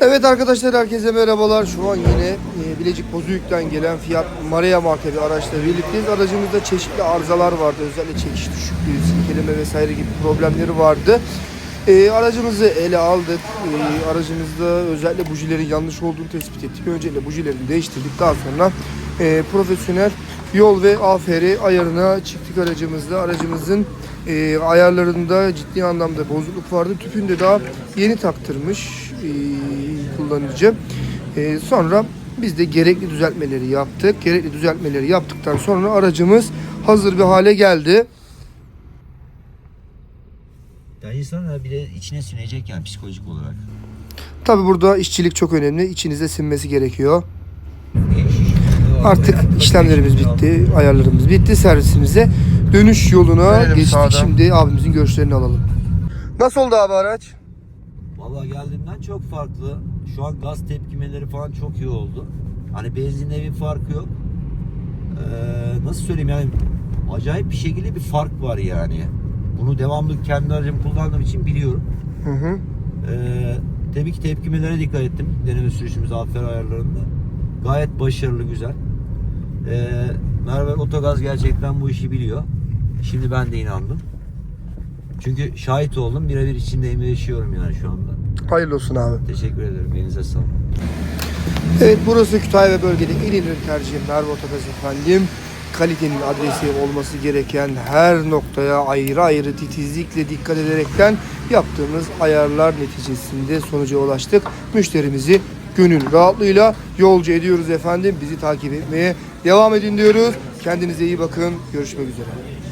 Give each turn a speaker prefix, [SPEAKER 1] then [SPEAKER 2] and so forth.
[SPEAKER 1] Evet arkadaşlar herkese merhabalar. Şu an yine e, Bilecik Bozüyük'ten gelen Fiat Marea marka bir araçla birlikteyiz. Aracımızda çeşitli arızalar vardı. Özellikle çekiş düşüklüğü, silkeleme vesaire gibi problemleri vardı. E, aracımızı ele aldık. E, aracımızda özellikle bujilerin yanlış olduğunu tespit ettik. Öncelikle bujilerini değiştirdik. Daha sonra e, profesyonel yol ve AFR ayarına çıktık aracımızda. Aracımızın e, ayarlarında ciddi anlamda bozukluk vardı. Tüpünü de daha yeni taktırmış e, kullanıcı. E, sonra biz de gerekli düzeltmeleri yaptık. Gerekli düzeltmeleri yaptıktan sonra aracımız hazır bir hale geldi.
[SPEAKER 2] Ya insan bile içine sinecek yani psikolojik olarak.
[SPEAKER 1] Tabi burada işçilik çok önemli. İçinize sinmesi gerekiyor. Artık işlemlerimiz bitti, ayarlarımız bitti. Servisimize dönüş yoluna
[SPEAKER 3] Verelim
[SPEAKER 1] geçtik.
[SPEAKER 3] sağdan.
[SPEAKER 1] Şimdi abimizin görüşlerini alalım. Nasıl oldu abi araç?
[SPEAKER 2] Valla geldiğimden çok farklı. Şu an gaz tepkimeleri falan çok iyi oldu. Hani benzinle bir farkı yok. Ee, nasıl söyleyeyim yani acayip bir şekilde bir fark var yani. Bunu devamlı kendi aracımı kullandığım için biliyorum.
[SPEAKER 1] Hı hı.
[SPEAKER 2] Ee, tabii ki tepkimelere dikkat ettim. Deneme sürüşümüz afer ayarlarında. Gayet başarılı, güzel. Ee, Merve Otogaz gerçekten bu işi biliyor. Şimdi ben de inandım. Çünkü şahit oldum. Birebir içindeyim ve yaşıyorum yani şu anda.
[SPEAKER 1] Hayırlı olsun abi.
[SPEAKER 2] Teşekkür ederim. Elinize sağlık.
[SPEAKER 1] Evet burası Kütahya ve bölgede en ileri tercihim Merve Otogaz efendim. Kalitenin adresi olması gereken her noktaya ayrı ayrı titizlikle dikkat ederekten yaptığımız ayarlar neticesinde sonuca ulaştık. Müşterimizi gönül rahatlığıyla yolcu ediyoruz efendim. Bizi takip etmeye devam edin diyoruz. Kendinize iyi bakın. Görüşmek üzere.